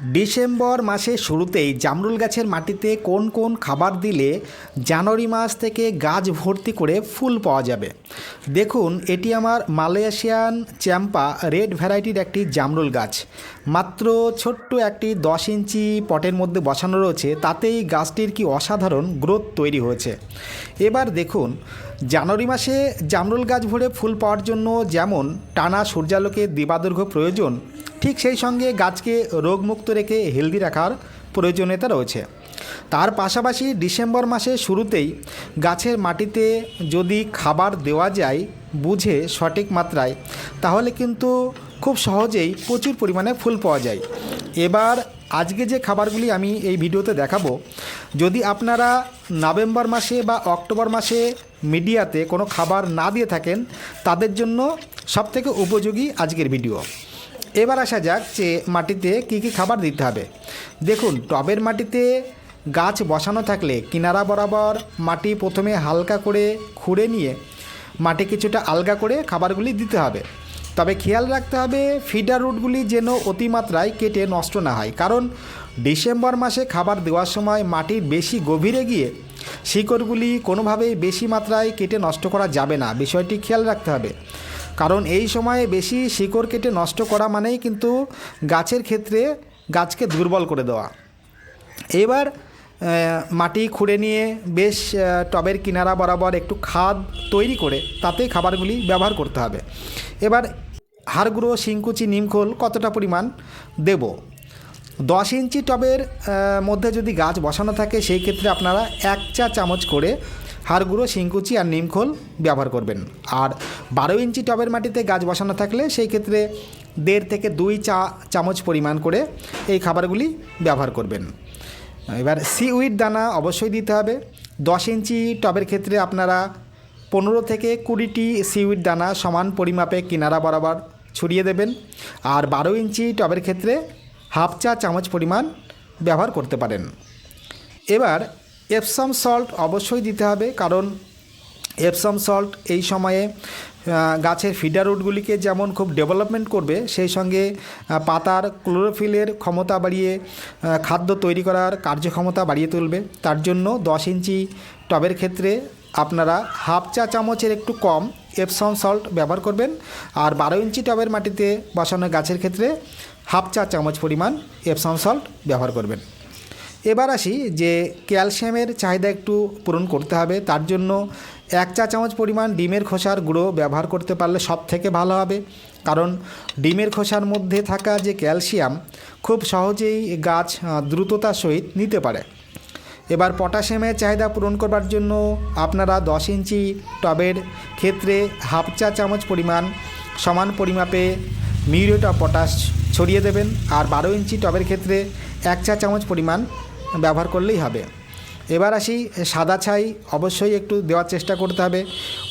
December মাসের শুরুতেই জামরুল গাছের মাটিতে কোন কোন খাবার দিলে জানুয়ারি মাস থেকে গাছ ভর্তি করে ফুল পাওয়া যাবে? দেখুন, এটি আমার মালয়েশিয়ান চ্যাম্পা রেড ভ্যারাইটির একটি জামরুল গাছ। মাত্র ছোট্ট একটি দশ ইঞ্চি পটের মধ্যে বসানো রয়েছে, তাতেই গাছটির কি অসাধারণ গ্রোথ তৈরি হয়েছে। এবার দেখুন, জানুয়ারি মাসে জামরুল গাছ ভরে ফুল পাওয়ার জন্য যেমন টানা সূর্যালোকে দিবাদৈর্ঘ্য প্রয়োজন ঠিক সেই সঙ্গে গাছকে রোগমুক্ত রেখে হেলদি রাখার প্রয়োজনীয়তা রয়েছে। তার পাশাপাশি ডিসেম্বর মাসের শুরুতেই গাছের মাটিতে যদি খাবার দেওয়া যায় বুঝে সঠিক মাত্রায়, তাহলে কিন্তু খুব সহজেই প্রচুর পরিমাণে ফুল পাওয়া যায়। এবার আজকে যে খাবারগুলি আমি এই ভিডিওতে দেখাবো, যদি আপনারা নভেম্বর মাসে বা অক্টোবর মাসে মিডিয়াতে কোনো খাবার না দিয়ে থাকেন, তাদের জন্য সবথেকে উপযোগী আজকের ভিডিও। এবার আসা যাক যে মাটিতে কী কী খাবার দিতে হবে। দেখুন, টবের মাটিতে গাছ বসানো থাকলে কিনারা বরাবর মাটি প্রথমে হালকা করে খুঁড়ে নিয়ে মাটি কিছুটা আলগা করে খাবারগুলি দিতে হবে। তবে খেয়াল রাখতে হবে, ফিডার রুটগুলি যেন অতিমাত্রায় কেটে নষ্ট না হয়। কারণ, ডিসেম্বর মাসে খাবার দেওয়ার সময় মাটির বেশি গভীরে গিয়ে শিকড়গুলি কোনোভাবেই বেশি মাত্রায় কেটে নষ্ট করা যাবে না। বিষয়টি খেয়াল রাখতে হবে। কারণ এই সময়ে বেশি শিকড় কেটে নষ্ট করা মানেই কিন্তু গাছের ক্ষেত্রে গাছকে দুর্বল করে দেওয়া। এবার মাটি খুঁড়ে নিয়ে বেশ টবের কিনারা বরাবর একটু খাদ তৈরি করে তাতেই খাবারগুলি ব্যবহার করতে হবে। এবার, হাড়গুঁড়ো, শিংকুচি, নিমখোল কতটা পরিমাণ দেব? দশ ইঞ্চি টবের মধ্যে যদি গাছ বসানো থাকে, সেই ক্ষেত্রে আপনারা এক চা চামচ করে হাড়গুঁড়ো শিংকুচি আর নিমখোল ব্যবহার করবেন। আর বারো ইঞ্চি টবের মাটিতে গাছ বসানো থাকলে সেই ক্ষেত্রে দেড় থেকে দুই চা চামচ পরিমাণ করে এই খাবারগুলি ব্যবহার করবেন। এবার সিউইড দানা অবশ্যই দিতে হবে। দশ ইঞ্চি টবের ক্ষেত্রে আপনারা পনেরো থেকে কুড়িটি সিউইড দানা সমান পরিমাপে কিনারা বরাবর ছড়িয়ে দেবেন। আর বারো ইঞ্চি টবের ক্ষেত্রে হাফ চা চামচ পরিমাণ ব্যবহার করতে পারেন। এবার এপসাম সল্ট অবশ্যই দিতে হবে, কারণ এপসাম সল্ট এই সময়ে গাছের ফিডার রুটগুলিকে যেমন খুব ডেভেলপমেন্ট করবে, সেই সঙ্গে পাতার ক্লোরোফিলের ক্ষমতা বাড়িয়ে খাদ্য তৈরি করার কার্যক্ষমতা বাড়িয়ে তুলবে। তার জন্য দশ ইঞ্চি টবের ক্ষেত্রে আপনারা হাফ চা চামচের একটু কম এপসম সল্ট ব্যবহার করবেন, আর বারো ইঞ্চি টবের মাটিতে বসানো গাছের ক্ষেত্রে হাফ চা চামচ পরিমাণ এপসম সল্ট ব্যবহার করবেন। এবার আসি যে ক্যালসিয়ামের চাহিদা একটু পূরণ করতে হবে। তার জন্য এক চা চামচ পরিমাণ ডিমের খোসার গুঁড়ো ব্যবহার করতে পারলে সব থেকে ভালো হবে। কারণ ডিমের খোসার মধ্যে থাকা যে ক্যালসিয়াম খুব সহজেই গাছ দ্রুততার সহিত নিতে পারে। এবার পটাশিয়ামের চাহিদা পূরণ করবার জন্য আপনারা দশ ইঞ্চি টবের ক্ষেত্রে হাফ চা চামচ পরিমাণ সমান পরিমাপে মিউরেট অফ পটাশ ছড়িয়ে দেবেন। আর বারো ইঞ্চি টবের ক্ষেত্রে এক চা চামচ পরিমাণ ব্যবহার করলেই হবে। এবার আসি, সাদা ছাই অবশ্যই একটু দেওয়ার চেষ্টা করতে হবে।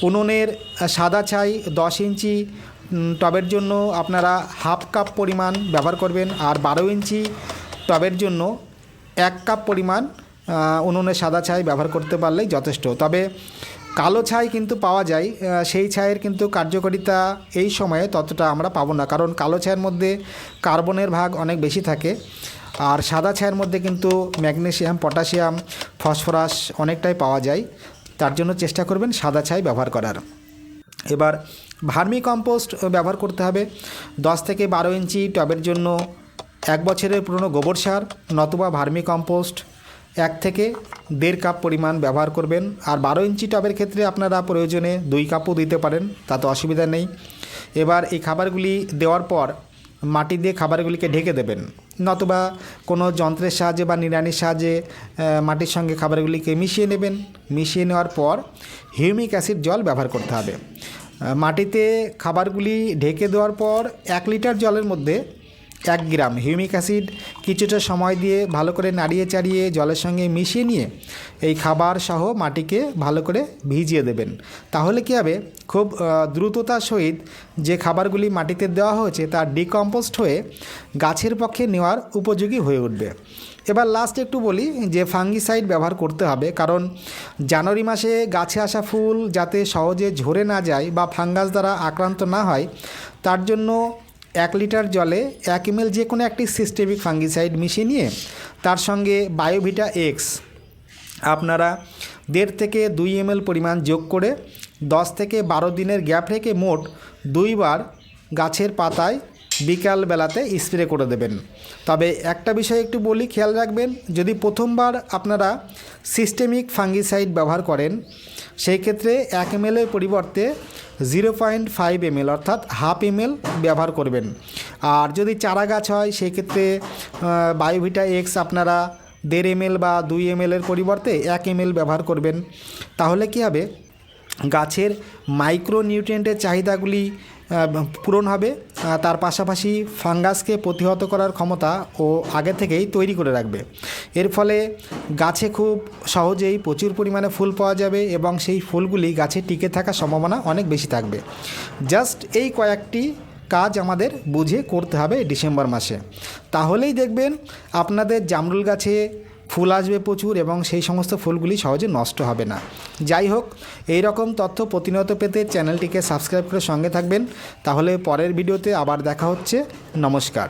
উনুনের সাদা ছাই দশ ইঞ্চি টবের জন্য আপনারা হাফ কাপ পরিমাণ ব্যবহার করবেন আর বারো ইঞ্চি টবের জন্য এক কাপ পরিমাণ উনুনের সাদা ছাই ব্যবহার করতে পারলেই যথেষ্ট। তবে কালো ছাই কিন্তু পাওয়া যায় সেই ছাইয়ের কিন্তু কার্যকারিতা এই সময়ে ততটা আমরা পাবো না। কারণ কালো ছাইয়ের মধ্যে কার্বনের ভাগ অনেক বেশি থাকে। আর সাদা ছায়ের মধ্যে কিন্তু ম্যাগনেসিয়াম পটাশিয়াম, ফসফরাস অনেকটাই পাওয়া যায়। তার জন্য চেষ্টা করবেন সাদা ছাই ব্যবহার করার। এবার ভার্মি কম্পোস্ট ব্যবহার করতে হবে। দশ থেকে বারো ইঞ্চি টবের জন্য এক বছরের পুরনো গোবর সার, নতুবা ভার্মি কম্পোস্ট এক থেকে দেড় কাপ পরিমাণ ব্যবহার করবেন। আর বারো ইঞ্চি টবের ক্ষেত্রে আপনারা প্রয়োজনে দুই কাপও দিতে পারেন, তাতে অসুবিধা নেই। এবার এই খাবারগুলি দেওয়ার পর মাটি দিয়ে খাবারগুলিকে ঢেকে দেবেন। নতুবা কোনো যন্ত্রের সাহায্যে বা নিড়ানির সাহায্যে মাটির সঙ্গে খাবারগুলিকে মিশিয়ে নেবেন। মিশিয়ে নেওয়ার পর হিউমিক অ্যাসিড জল ব্যবহার করতে হবে। মাটিতে খাবারগুলি ঢেকে দেওয়ার পর এক লিটার জলের মধ্যে এক গ্রাম হিউমিক অ্যাসিড কিছুটা সময় দিয়ে ভালো করে নাড়িয়ে চাড়িয়ে জলের সঙ্গে মিশিয়ে নিয়ে এই খাবার সহ মাটিকে ভালো করে ভিজিয়ে দেবেন। তাহলে কী হবে? খুব দ্রুততার সহিত যে খাবারগুলি মাটিতে দেওয়া হয়েছে তা ডিকম্পোস্ট হয়ে গাছের পক্ষে নেওয়ার উপযোগী হয়ে উঠবে। এবার লাস্ট একটু বলি যে ফাঙ্গিসাইড ব্যবহার করতে হবে, কারণ জানুয়ারি মাসে গাছে আসা ফুল যাতে সহজে ঝরে না যায় বা ফাঙ্গাস দ্বারা আক্রান্ত না হয়, তার জন্য এক লিটার জলে এক এম যে কোনো একটি সিস্টেমিক ফাঙ্গিসাইড মিশিয়ে নিয়ে তার সঙ্গে বায়োভিটা এক্স। আপনারা দেড় থেকে দুই এম পরিমাণ যোগ করে দশ থেকে বারো দিনের গ্যাপ রেখে মোট দুইবার গাছের পাতায় বিকাল বেলাতে স্প্রে করে দেবেন। তবে একটা বিষয় একটু বলি, খেয়াল রাখবেন, যদি প্রথমবার আপনারা সিস্টেমিক ফাঙ্গিসাইড ব্যবহার করেন, সেই ক্ষেত্রে এক এম পরিবর্তে জিরো পয়েন্ট ফাইভ এম অর্থাৎ হাফ এম ব্যবহার করবেন। আর যদি চারা গাছ হয়, সেই ক্ষেত্রে বায়োভিটা এক্স আপনারা দেড় এম বা দুই এম এর পরিবর্তে এক এম ব্যবহার করবেন। তাহলে কী হবে? গাছের মাইক্রো নিউট্রিয়েন্টের চাহিদাগুলি পূরণ হবে। তার পাশাপাশি ফাঙ্গাসকে প্রতিহত করার ক্ষমতা ও আগে থেকেই তৈরি করে রাখবে। এর ফলে গাছে খুব সহজেই প্রচুর পরিমাণে ফুল পাওয়া যাবে এবং সেই ফুলগুলি গাছে টিকে থাকার সম্ভাবনা অনেক বেশি থাকবে। জাস্ট এই কয়েকটি কাজ আমাদের বুঝে করতে হবে ডিসেম্বর মাসে। তাহলেই দেখবেন আপনাদের জামরুল গাছে ফুল আসবে প্রচুর এবং সেই সমস্ত ফুলগুলি সহজে নষ্ট হবে না। যাই হোক, এই রকম তথ্য প্রতিনিয়ত পেতে চ্যানেলটিকে সাবস্ক্রাইব করে সঙ্গে থাকবেন। তাহলে পরের ভিডিওতে আবার দেখা হচ্ছে। নমস্কার।